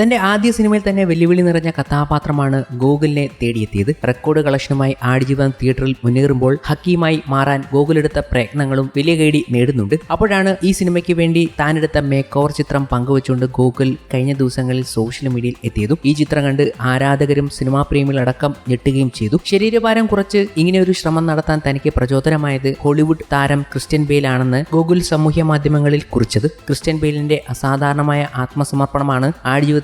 തന്റെ ആദ്യ സിനിമയിൽ തന്നെ വെല്ലുവിളി നിറഞ്ഞ കഥാപാത്രമാണ് ഗോകുലിനെ തേടിയെത്തിയത്. റെക്കോർഡ് കളക്ഷനുമായി ആടുജീവൻ തിയേറ്ററിൽ മുന്നേറുമ്പോൾ ഹക്കീമായി മാറാൻ ഗോകുൽ എടുത്ത പ്രയത്നങ്ങളും വലിയ കേടി നേടുന്നുണ്ട്. അപ്പോഴാണ് ഈ സിനിമയ്ക്ക് വേണ്ടി താനെടുത്ത മേക്ക് ഓവർ ചിത്രം പങ്കുവച്ചുകൊണ്ട് ഗോകുൽ കഴിഞ്ഞ ദിവസങ്ങളിൽ സോഷ്യൽ മീഡിയയിൽ എത്തിയതും ഈ ചിത്രം കണ്ട് ആരാധകരും സിനിമാ പ്രേമികളടക്കം ഞെട്ടുകയും ചെയ്തു. ശരീരഭാരം കുറച്ച് ഇങ്ങനെ ഒരു ശ്രമം നടത്താൻ തനിക്ക് പ്രചോദനമായത് ഹോളിവുഡ് താരം ക്രിസ്ത്യൻ ബെയിൽ ആണെന്ന് ഗോകുൽ സാമൂഹ്യ മാധ്യമങ്ങളിൽ കുറിച്ചത്. ക്രിസ്ത്യൻ ബെയിലിന്റെ അസാധാരണമായ ആത്മസമർപ്പണമാണ്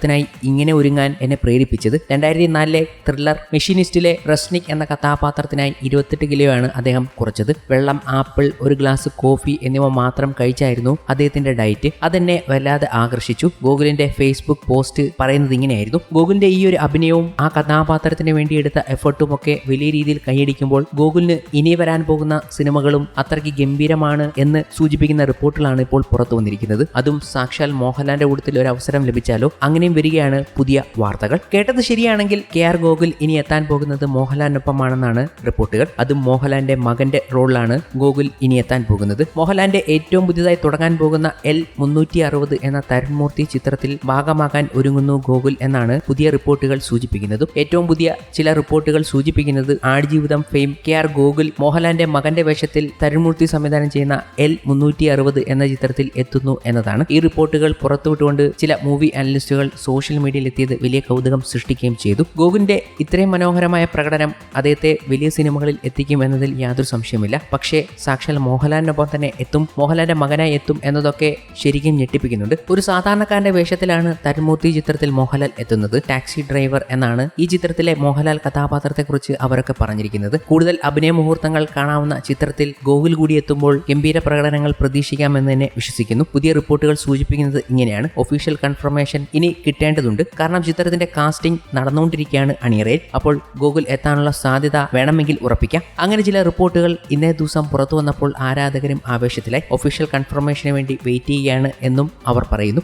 ആടുജീവിതത്തിനായി ഇങ്ങനെ ഒരുങ്ങാൻ എന്നെ പ്രേരിപ്പിച്ചത്. രണ്ടായിരത്തി നാലിലെ ത്രില്ലർ മെഷീനിസ്റ്റിലെ റസ്നിക് എന്ന കഥാപാത്രത്തിനായി ഇരുപത്തെട്ട് കിലോയാണ് അദ്ദേഹം കുറച്ചത്. വെള്ളം ആപ്പിൾ ഒരു ഗ്ലാസ് കോഫി എന്നിവ മാത്രം കഴിച്ചായിരുന്നു അദ്ദേഹത്തിന്റെ ഡയറ്റ്. അതെന്നെ വല്ലാതെ ആകർഷിച്ചു. ഗൂഗിളിന്റെ ഫേസ്ബുക്ക് പോസ്റ്റ് പറയുന്നത് ഇങ്ങനെയായിരുന്നു. ഗൂഗിളിന്റെ ഈ ഒരു അഭിനയവും ആ കഥാപാത്രത്തിന് വേണ്ടി എടുത്ത എഫർട്ടും ഒക്കെ വലിയ രീതിയിൽ കൈയടിക്കുമ്പോൾ ഗൂഗിളിന് ഇനി വരാൻ പോകുന്ന സിനിമകളും അത്രയ്ക്ക് ഗംഭീരമാണ് എന്ന് സൂചിപ്പിക്കുന്ന റിപ്പോർട്ടുകളാണ് ഇപ്പോൾ പുറത്തു വന്നിരിക്കുന്നത്. അതും സാക്ഷാൽ മോഹൻലാലിന്റെ കൂട്ടത്തിൽ ഒരു അവസരം ലഭിച്ചാലോ? അങ്ങനെയും വരികയാണ് പുതിയ വാർത്തകൾ. കേട്ടത് ശരിയാണെങ്കിൽ കെ ആർ ഗോകുൽ ഇനി എത്താൻ പോകുന്നത് മോഹൻലാലിനൊപ്പമാണെന്നാണ് റിപ്പോർട്ടുകൾ. അതും മോഹൻലാലിന്റെ മകന്റെ റോളിലാണ് ഗോകുൽ ഇനി എത്താൻ പോകുന്നത്. മോഹൻലാലിന്റെ ഏറ്റവും പുതിയതായി തുടങ്ങാൻ പോകുന്ന എൽ മുന്നൂറ്റി അറുപത് എന്ന തരുൺമൂർത്തി ചിത്രത്തിൽ ഭാഗമാകാൻ ഒരുങ്ങുന്നു ഗോകുൽ എന്നാണ് പുതിയ റിപ്പോർട്ടുകൾ സൂചിപ്പിക്കുന്നത്. ഏറ്റവും പുതിയ ചില റിപ്പോർട്ടുകൾ സൂചിപ്പിക്കുന്നത് Aadujeevitham fame K R Gokul മോഹൻലാലിന്റെ മകന്റെ വേഷത്തിൽ തരുൺമൂർത്തി സംവിധാനം ചെയ്യുന്ന എൽ മുന്നൂറ്റി അറുപത് എന്ന ചിത്രത്തിൽ എത്തുന്നു എന്നതാണ്. ഈ റിപ്പോർട്ടുകൾ പുറത്തുവിട്ടുകൊണ്ട് ചില മൂവി അനലിസ്റ്റുകൾ സോഷ്യൽ മീഡിയയിൽ എത്തിയത് വലിയ കൗതുകം സൃഷ്ടിക്കുകയും ചെയ്തു. ഗോകുലിന്റെ ഇത്രയും മനോഹരമായ പ്രകടനം അദ്ദേഹത്തെ വലിയ സിനിമകളിൽ എത്തിക്കും എന്നതിൽ യാതൊരു സംശയമില്ല പക്ഷേ സാക്ഷാൽ മോഹൻലാലിനൊപ്പം തന്നെ എത്തും മോഹൻലാലിന്റെ മകനായി എത്തും എന്നതൊക്കെ ശരിക്കും ഞെട്ടിപ്പിക്കുന്നുണ്ട്. ഒരു സാധാരണക്കാരന്റെ വേഷത്തിലാണ് തരുമൂർത്തി ചിത്രത്തിൽ മോഹൻലാൽ എത്തുന്നത്. ടാക്സി ഡ്രൈവർ എന്നാണ് ഈ ചിത്രത്തിലെ മോഹൻലാൽ കഥാപാത്രത്തെക്കുറിച്ച് അവരൊക്കെ പറഞ്ഞിരിക്കുന്നത്. കൂടുതൽ അഭിനയ മുഹൂർത്തങ്ങൾ കാണാവുന്ന ചിത്രത്തിൽ ഗോകുൽ കൂടി എത്തുമ്പോൾ ഗംഭീര പ്രകടനങ്ങൾ പ്രതീക്ഷിക്കാമെന്ന് തന്നെ വിശ്വസിക്കുന്നു. പുതിയ റിപ്പോർട്ടുകൾ സൂചിപ്പിക്കുന്നത് ഇങ്ങനെയാണ്. ഒഫീഷ്യൽ കൺഫർമേഷൻ ഇനി കിട്ടേണ്ടതുണ്ട്. കാരണം ചിത്രത്തിന്റെ കാസ്റ്റിംഗ് നടന്നുകൊണ്ടിരിക്കുകയാണ് അണിയറയിൽ അപ്പോൾ ഗൂഗിൾ എത്താനുള്ള സാധ്യത വേണമെങ്കിൽ ഉറപ്പിക്കാം. അങ്ങനെ ചില റിപ്പോർട്ടുകൾ ഇന്നേ ദിവസം പുറത്തു വന്നപ്പോൾ ആരാധകരും ആവേശത്തിലായി. ഒഫീഷ്യൽ കൺഫർമേഷന് വേണ്ടി വെയിറ്റ് ചെയ്യുകയാണ് എന്നും അവർ പറയുന്നു.